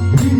Mm-hmm.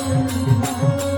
嗯。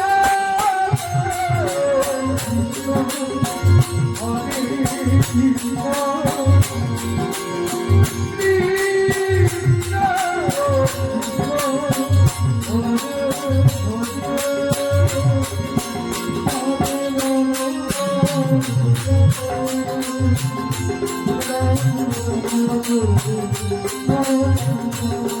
Thank you.